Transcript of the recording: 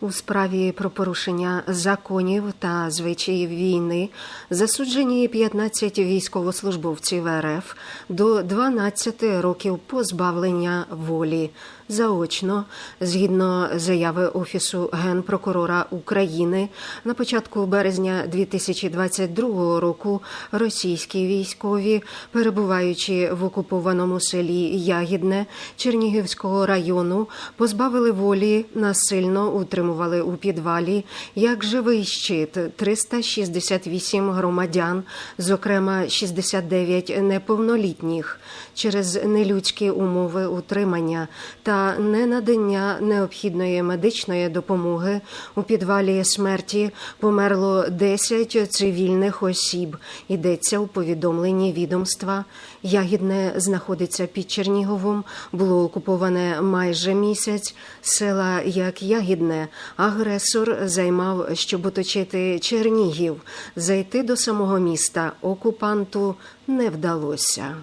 У справі про порушення законів та звичаїв війни засуджені 15 військовослужбовців РФ до 12 років позбавлення волі. Заочно, згідно заяви Офісу генпрокурора України, на початку березня 2022 року російські військові, перебуваючи в окупованому селі Ягідне Чернігівського району, позбавили волі насильно утримували у підвалі як живий щит 368 громадян, зокрема 69 неповнолітніх, через нелюдські умови утримання та ненадання необхідної медичної допомоги у підвалі смерті померло 10 цивільних осіб. Йдеться у повідомленні відомства. Ягідне знаходиться під Черніговом, було окуповане майже місяць. Села як Ягідне агресор займав, щоб оточити Чернігів. Зайти до самого міста окупанту не вдалося.